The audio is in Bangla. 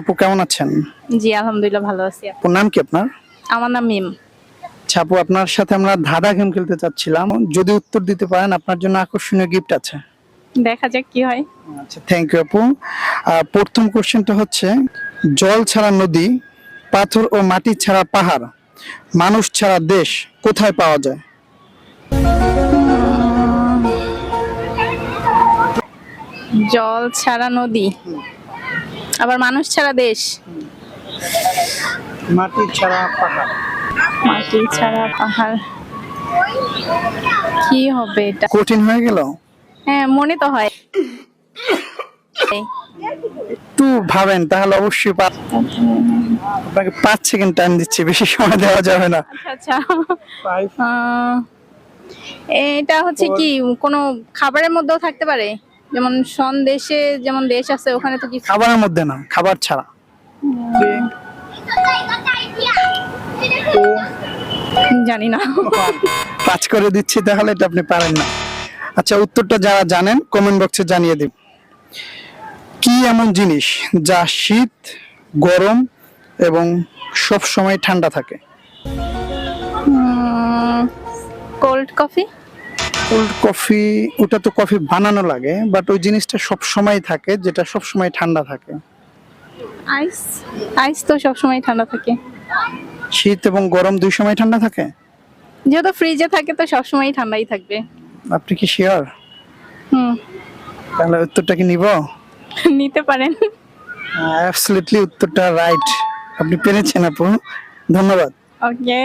আপু কেমন আছেন? জি আলহামদুলিল্লাহ ভালো আছি আপুর নাম কি আপনার? আমার নাম মিম। আচ্ছা আপু আপনার সাথে আমরা ধাঁধা গেম খেলতে চাচ্ছিলাম। যদি উত্তর দিতে পারেন আপনার জন্য আকর্ষণীয় গিফট আছে। দেখা যাক কি হয়। আচ্ছা থ্যাংক ইউ আপু। প্রথম কোশ্চেনটা হচ্ছে জল ছাড়া নদী পাথর ও মাটি ছাড়া পাহাড় মানুষ ছাড়া দেশ কোথায় পাওয়া যায়? জল ছাড়া নদী? আবার মানুষ ছাড়া দেশ? মাটি ছাড়া পাহাড়। মাটি ছাড়া পাহাড়। কি হবে এটা? কঠিন হয়ে গেল? হ্যাঁ মনে তো হয়। একটু ভাবেন তাহলে অবশ্যই আপনাকে পাঁচ সেকেন্ড টাইম দিচ্ছি বেশি সময় দেওয়া যাবে না। আচ্ছা। আহ, এটা হচ্ছে কি কোনো খাবারের মধ্যেও থাকতে পারে? যেমন সন্দেশে যেমন দেশ আছে ওখানে তো কি খাবারের মধ্যে না খাবার ছাড়া। জানি না। পাঁচ করে দিচ্ছি তাহলে এটা আপনি পারেন না। আচ্ছা উত্তরটা যারা জানেন কমেন্ট বক্সে জানিয়ে দিন। কি এমন জিনিস যা শীত গরম এবং সব সময় ঠান্ডা থাকে? কোল্ড কফি কোল্ড কফি ওটা তো কফি বানানো লাগে বাট ওই জিনিসটা সব সময় থাকে যেটা সব সময় ঠান্ডা থাকে। আইস আইস তো সব সময় ঠান্ডা থাকে। শীত এবং গরম দুই সময় ঠান্ডা থাকে? যেহেতু ফ্রিজে থাকে তো সবসময় ঠান্ডাই থাকবে। আপনি কি শিওর হুম। তাহলে উত্তরটা কি নিব? নিতে পারেন। অ্যাবসলিটলি উত্তরটা রাইট আপনি পেরেছেন আপু। ধন্যবাদ। ওকে